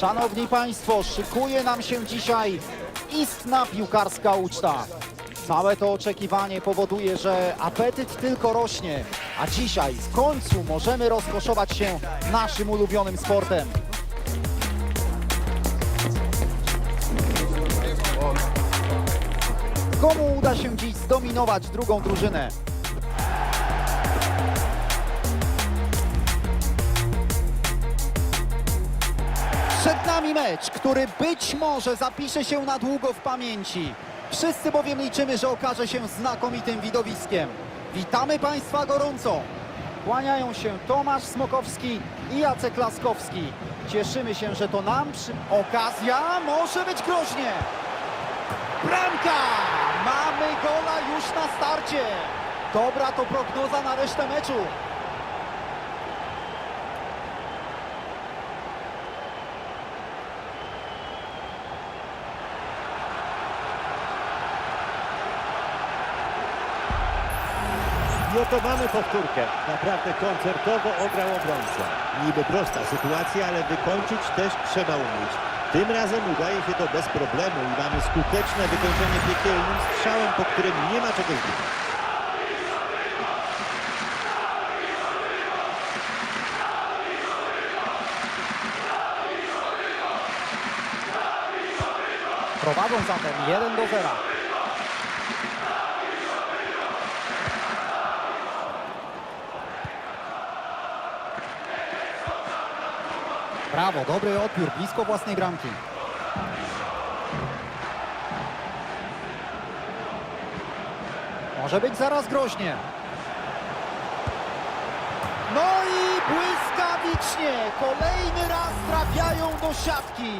Szanowni Państwo, szykuje nam się dzisiaj istna piłkarska uczta. Całe to oczekiwanie powoduje, że apetyt tylko rośnie, a dzisiaj w końcu możemy rozkoszować się naszym ulubionym sportem. Komu uda się dziś zdominować drugą drużynę? Przed nami mecz, który być może zapisze się na długo w pamięci. Wszyscy bowiem liczymy, że okaże się znakomitym widowiskiem. Witamy Państwa gorąco. Kłaniają się Tomasz Smokowski i Jacek Laskowski. Cieszymy się, że to nam przy... okazja może być groźnie. Bramka! Mamy gola już na starcie. Dobra to prognoza na resztę meczu. I oto mamy powtórkę. Naprawdę koncertowo ograł obrońcę. Niby prosta sytuacja, ale wykończyć też trzeba umieć. Tym razem udaje się to bez problemu i mamy skuteczne wykończenie piekielnym strzałem, po którym nie ma czego zgubić. Prowadzą zatem 1 do 0. Brawo, dobry odbiór, blisko własnej bramki. Może być zaraz groźnie. No i błyskawicznie, kolejny raz trafiają do siatki.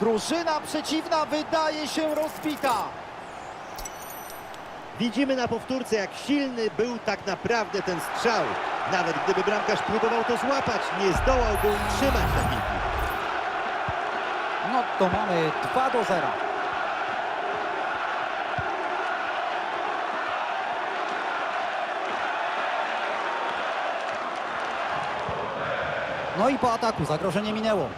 Drużyna przeciwna wydaje się rozbita. Widzimy na powtórce, jak silny był tak naprawdę ten strzał. Nawet gdyby bramkarz próbował to złapać, nie zdołałby utrzymać na piłki. No to mamy 2 do 0. No i po ataku zagrożenie minęło.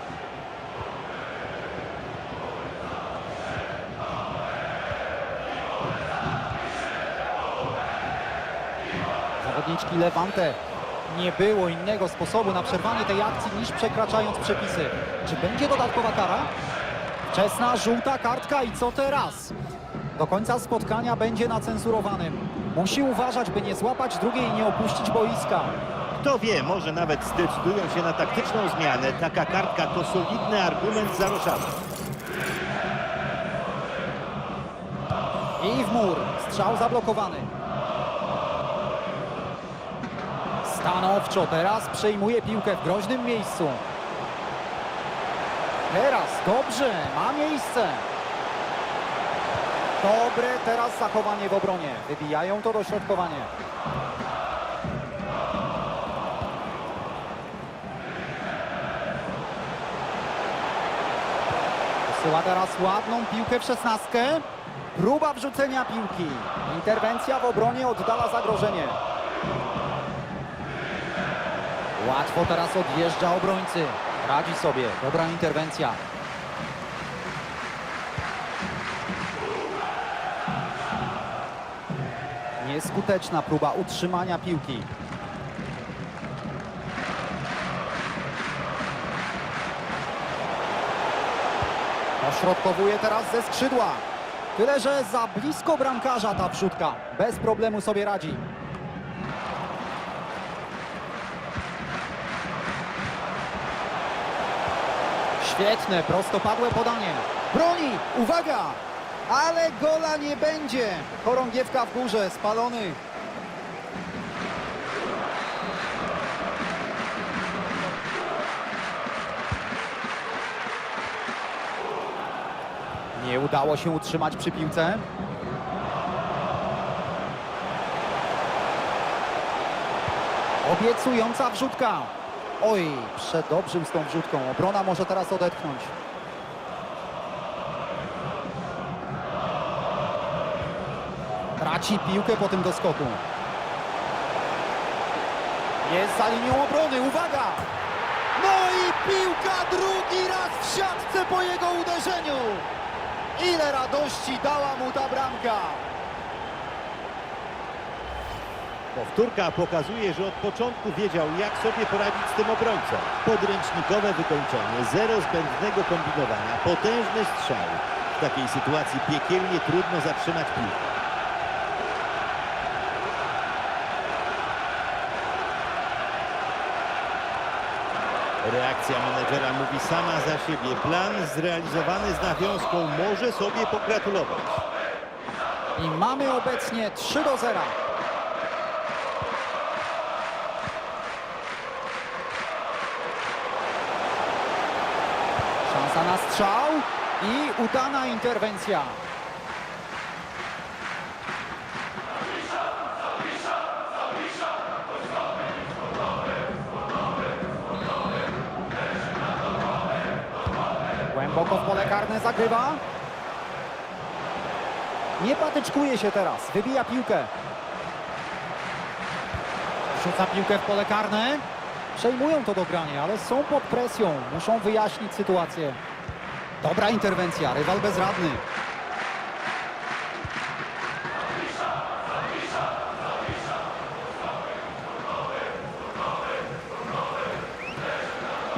Zawodniczki Levante. Nie było innego sposobu na przerwanie tej akcji niż przekraczając przepisy. Czy będzie dodatkowa kara? Wczesna żółta kartka i co teraz? Do końca spotkania będzie na cenzurowanym. Musi uważać, by nie złapać drugiej i nie opuścić boiska. Kto wie, może nawet zdecydują się na taktyczną zmianę. Taka kartka to solidny argument za Roszawą. I w mur. Strzał zablokowany. Stanowczo teraz przejmuje piłkę w groźnym miejscu. Teraz dobrze, ma miejsce. Dobre teraz zachowanie w obronie. Wybijają to dośrodkowanie. Wysyła teraz ładną piłkę w szesnastkę. Próba wrzucenia piłki. Interwencja w obronie oddala zagrożenie. Łatwo teraz odjeżdża obrońcy. Radzi sobie. Dobra interwencja. Nieskuteczna próba utrzymania piłki. Ośrodkowuje teraz ze skrzydła. Tyle, że za blisko bramkarza ta wrzutka. Bez problemu sobie radzi. Świetne, prostopadłe podanie. Broni, uwaga! Ale gola nie będzie. Chorągiewka w górze, spalony. Nie udało się utrzymać przy piłce. Obiecująca wrzutka. Oj, przedobrzył z tą wrzutką. Obrona może teraz odetchnąć. Traci piłkę po tym doskoku. Jest za linią obrony, uwaga! No i piłka drugi raz w siatce po jego uderzeniu. Ile radości dała mu ta bramka. Powtórka pokazuje, że od początku wiedział, jak sobie poradzić z tym obrońcą. Podręcznikowe wykończenie, zero zbędnego kombinowania, potężny strzał. W takiej sytuacji piekielnie trudno zatrzymać piłkę. Reakcja menedżera mówi sama za siebie. Plan zrealizowany z nawiązką może sobie pogratulować. I mamy obecnie 3 do 0. na strzał i udana interwencja. Głęboko w pole karne zagrywa. Nie patyczkuje się teraz. Wybija piłkę. Rzuca piłkę w pole karne. Przejmują to dogranie, ale są pod presją. Muszą wyjaśnić sytuację. Dobra interwencja. Rywal bezradny.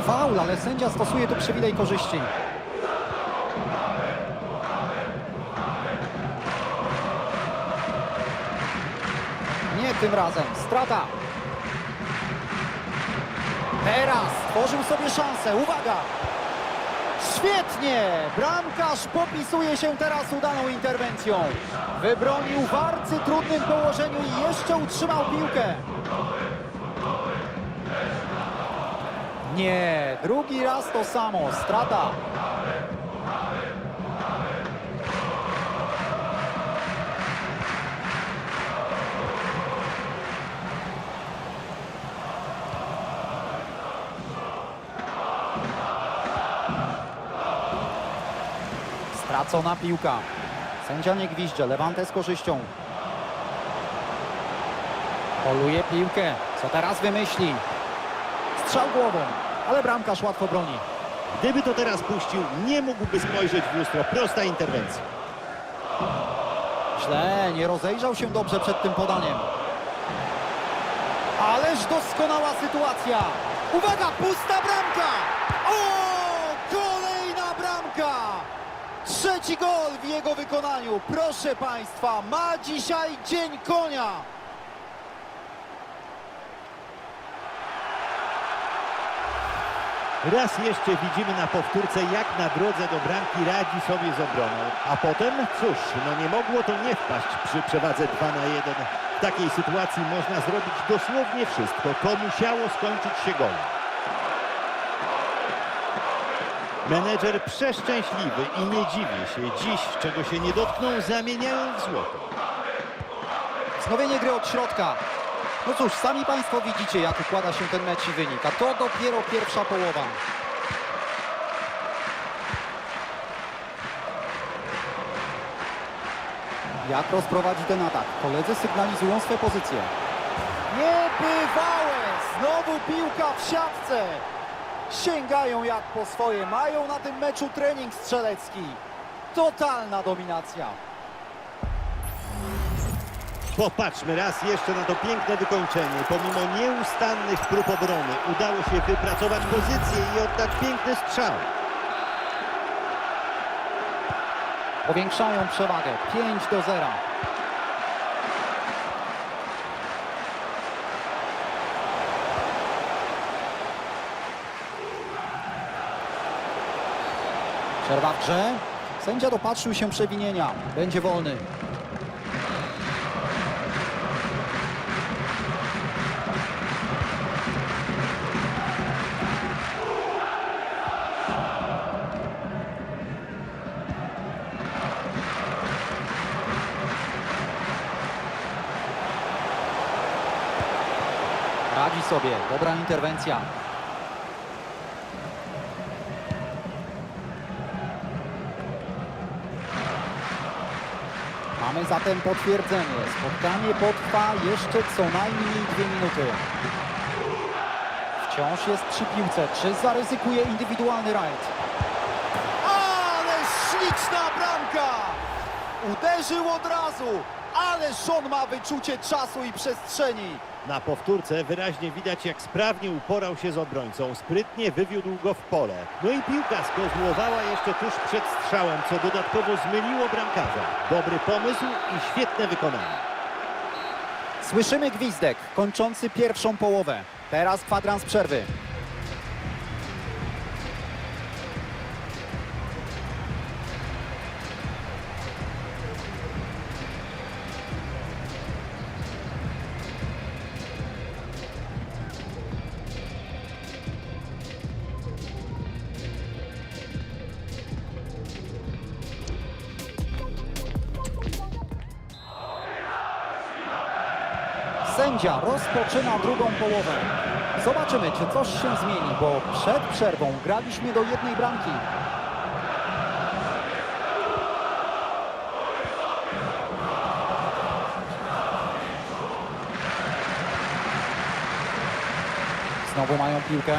Faul, ale sędzia stosuje tu przywilej korzyści. Nie tym razem. Strata. Teraz tworzył sobie szansę. Uwaga! Świetnie! Bramkarz popisuje się teraz udaną interwencją. Wybronił w arcy trudnym położeniu i jeszcze utrzymał piłkę. Nie, drugi raz to samo. Strata. Stracona piłka. Sędzia nie gwizdże, Lewante z korzyścią. Poluje piłkę. Co teraz wymyśli? Strzał głową, ale bramkarz łatwo broni. Gdyby to teraz puścił, nie mógłby spojrzeć w lustro. Prosta interwencja. Źle, nie rozejrzał się dobrze przed tym podaniem. Ależ doskonała sytuacja. Uwaga, pusta bramka! Trzeci gol w jego wykonaniu. Proszę Państwa, ma dzisiaj dzień konia. Raz jeszcze widzimy na powtórce, jak na drodze do bramki radzi sobie z obroną. A potem, cóż, no nie mogło to nie wpaść przy przewadze 2 na 1. W takiej sytuacji można zrobić dosłownie wszystko. To musiało skończyć się golem. Menedżer przeszczęśliwy i nie dziwię się. Dziś, czego się nie dotkną, zamieniają w złoto. Wznowienie gry od środka. No cóż, sami Państwo widzicie, jak układa się ten mecz i wynik. A to dopiero pierwsza połowa. Jak rozprowadzi ten atak? Koledzy sygnalizują swe pozycje. Niebywałe! Znowu piłka w siatce! Sięgają jak po swoje. Mają na tym meczu trening strzelecki. Totalna dominacja. Popatrzmy raz jeszcze na to piękne wykończenie. Pomimo nieustannych prób obrony udało się wypracować pozycję i oddać piękny strzał. Powiększają przewagę 5 do 0. Przerwa w grze. Sędzia dopatrzył się przewinienia. Będzie wolny. Radzi sobie. Dobra interwencja. Mamy zatem potwierdzenie. Spotkanie potrwa jeszcze co najmniej dwie minuty. Wciąż jest przy piłce. Czy zaryzykuje indywidualny rajd? Ale śliczna bramka! Uderzył od razu, ale on ma wyczucie czasu i przestrzeni. Na powtórce wyraźnie widać, jak sprawnie uporał się z obrońcą. Sprytnie wywiódł go w pole. No i piłka skozłowała jeszcze tuż przed strzałem, co dodatkowo zmyliło bramkarza. Dobry pomysł i świetne wykonanie. Słyszymy gwizdek kończący pierwszą połowę. Teraz kwadrans przerwy. Sędzia rozpoczyna drugą połowę. Zobaczymy, czy coś się zmieni, bo przed przerwą graliśmy do jednej bramki. Znowu mają piłkę.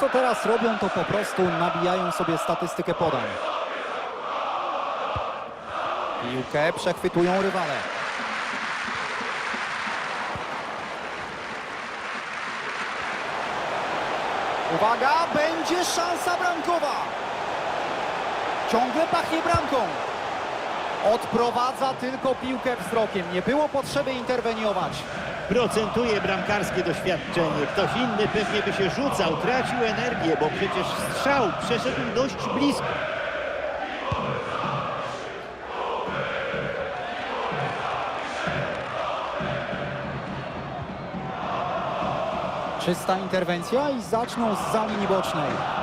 Co teraz robią, to po prostu nabijają sobie statystykę podań. Piłkę przechwytują rywale. Uwaga, będzie szansa bramkowa. Ciągle pachnie bramką. Odprowadza tylko piłkę wzrokiem. Nie było potrzeby interweniować. Procentuje bramkarskie doświadczenie. Ktoś inny pewnie by się rzucał, tracił energię, bo przecież strzał przeszedł dość blisko. Czysta interwencja i zaczną z za bocznej.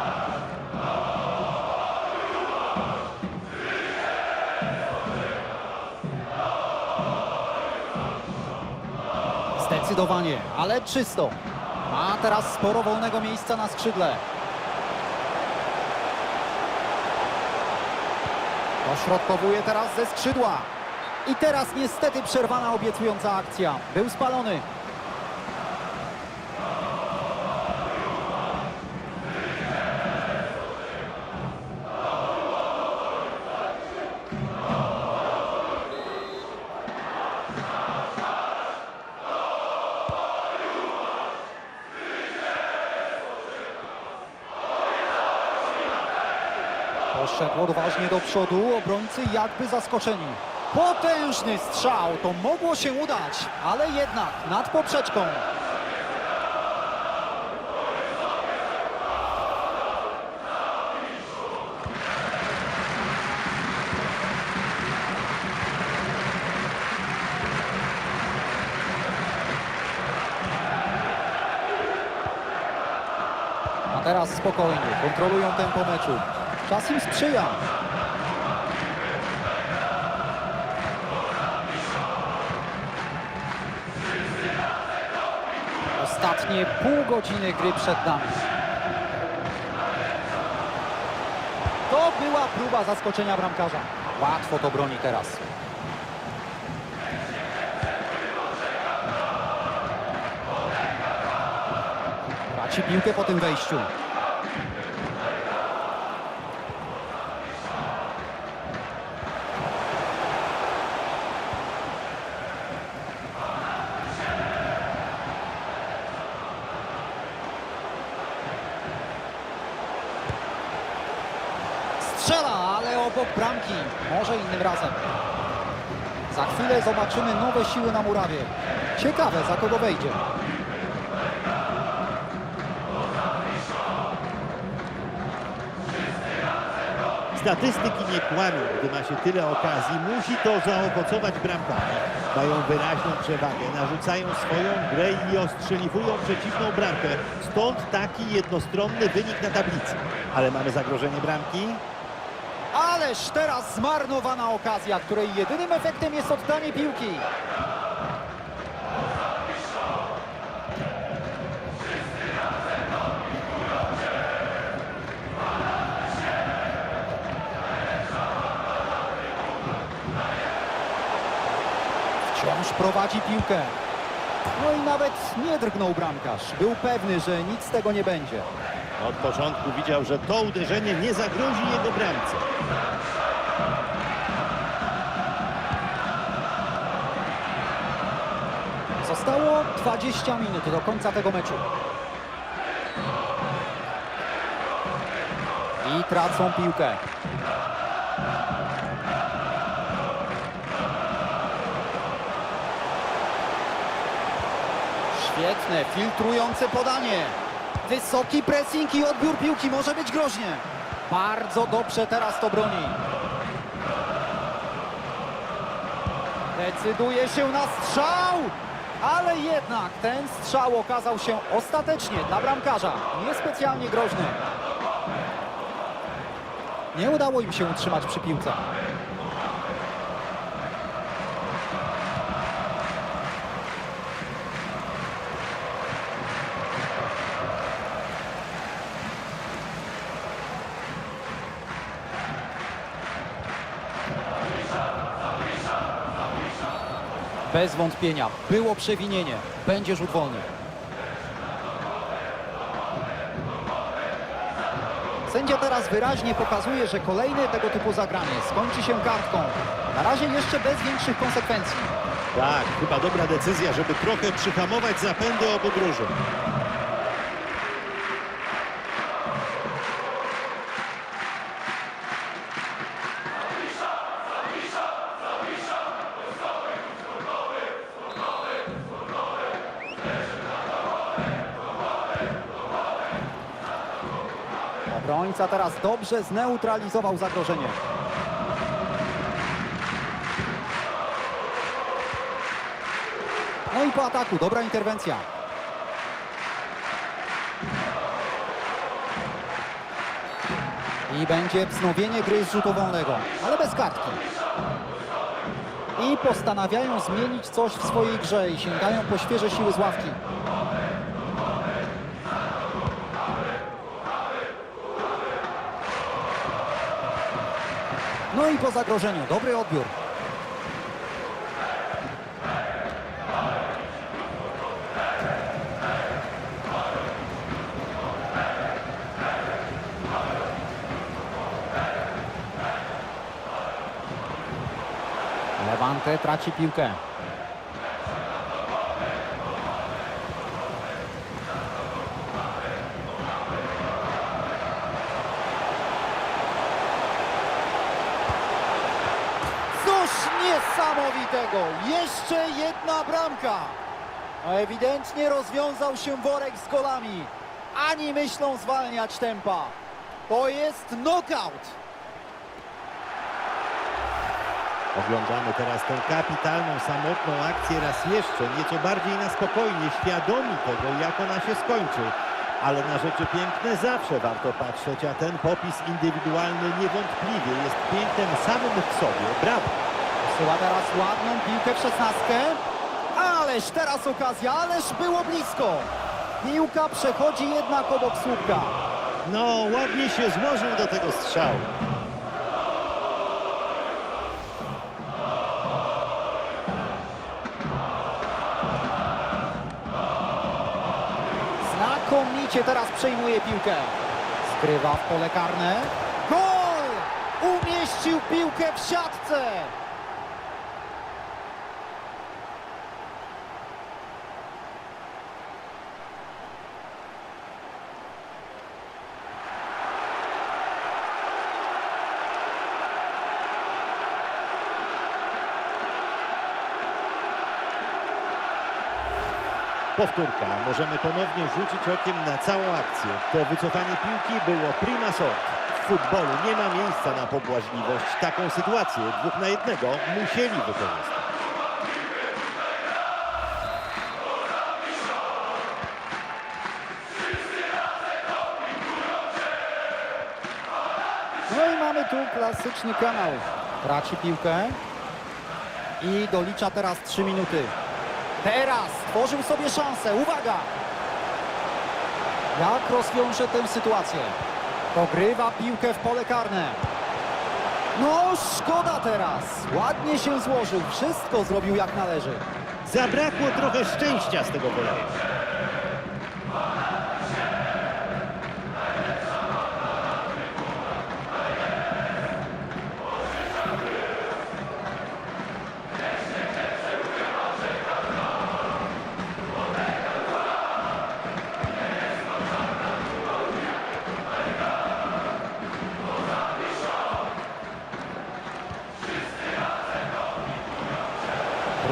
Zdecydowanie, ale czysto. Ma teraz sporo wolnego miejsca na skrzydle. Dośrodkowuje teraz ze skrzydła. I teraz niestety przerwana obiecująca akcja. Był spalony. Przodu, obrońcy jakby zaskoczeni. Potężny strzał, to mogło się udać, ale jednak nad poprzeczką. Teraz spokojnie, kontrolują tempo meczu. Czas im sprzyja. Pół godziny gry przed nami. To była próba zaskoczenia bramkarza. Łatwo to broni teraz. Traci piłkę po tym wejściu. Strzela, ale obok bramki. Może innym razem. Za chwilę zobaczymy nowe siły na murawie. Ciekawe, za kogo wejdzie. Statystyki nie kłamią, gdy ma się tyle okazji, musi to zaowocować bramkami. Mają wyraźną przewagę, narzucają swoją grę i ostrzeliwują przeciwną bramkę. Stąd taki jednostronny wynik na tablicy. Ale mamy zagrożenie bramki. Ależ teraz zmarnowana okazja, której jedynym efektem jest oddanie piłki. Wciąż prowadzi piłkę. No i nawet nie drgnął bramkarz. Był pewny, że nic z tego nie będzie. Od początku widział, że to uderzenie nie zagrozi jego bramce. 20 minut do końca tego meczu. I tracą piłkę. Świetne, filtrujące podanie. Wysoki pressing i odbiór piłki może być groźnie. Bardzo dobrze teraz to broni. Decyduje się na strzał, ale jednak ten strzał okazał się ostatecznie dla bramkarza niespecjalnie groźny. Nie udało im się utrzymać przy piłce. Bez wątpienia było przewinienie. Będzie rzut wolny. Sędzia teraz wyraźnie pokazuje, że kolejne tego typu zagranie skończy się kartką. Na razie jeszcze bez większych konsekwencji. Tak, chyba dobra decyzja, żeby trochę przyhamować zapędy obu drużyn. Obrońca teraz dobrze zneutralizował zagrożenie. No i po ataku, dobra interwencja. I będzie wznowienie gry z rzutu wolnego, ale bez kartki. I postanawiają zmienić coś w swojej grze i sięgają po świeże siły z ławki. No i po zagrożeniu, dobry odbiór. Levante traci piłkę. Coś niesamowitego! Jeszcze jedna bramka! No ewidentnie rozwiązał się worek z golami. Ani myślą zwalniać tempa. To jest knockout. Oglądamy teraz tę kapitalną, samotną akcję raz jeszcze, nieco bardziej na spokojnie, świadomi tego, jak ona się skończy. Ale na rzeczy piękne zawsze warto patrzeć, a ten popis indywidualny niewątpliwie jest pięknem samym w sobie. Brawo! Wysyła teraz ładną piłkę w szesnastkę. Ależ teraz okazja, ależ było blisko. Piłka przechodzi jednak obok słupka. No, ładnie się złożył do tego strzału. Znakomicie teraz przejmuje piłkę. Skrywa w pole karne. Gol! Umieścił piłkę w siatce. Powtórka. Możemy ponownie rzucić okiem na całą akcję. To wycofanie piłki było prima sort. W futbolu nie ma miejsca na pobłażliwość. Taką sytuację dwóch na jednego musieli wykorzystać. No i mamy tu klasyczny kanał. Traci piłkę i dolicza teraz 3 minuty. Teraz tworzył sobie szansę. Uwaga! Jak rozwiąże tę sytuację? Pogrywa piłkę w pole karne. No szkoda teraz. Ładnie się złożył. Wszystko zrobił jak należy. Zabrakło trochę szczęścia z tego woleju.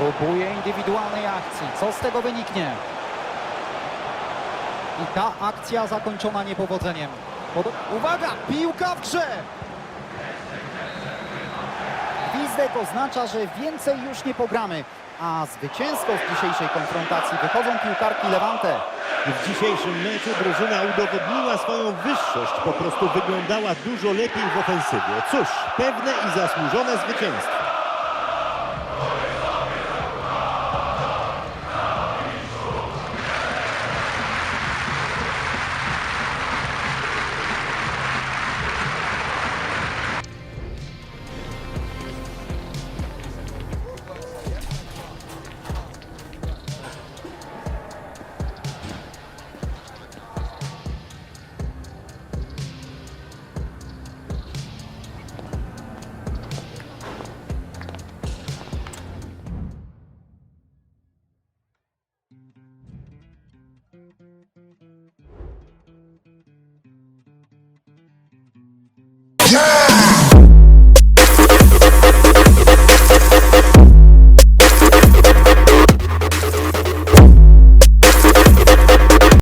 Próbuje indywidualnej akcji. Co z tego wyniknie? I ta akcja zakończona niepowodzeniem. Pod... Uwaga! Piłka w grze! Gwizdek oznacza, że więcej już nie pogramy. A zwycięsko w dzisiejszej konfrontacji wychodzą piłkarki Levante. W dzisiejszym meczu drużyna udowodniła swoją wyższość, po prostu wyglądała dużo lepiej w ofensywie. Cóż, pewne i zasłużone zwycięstwo.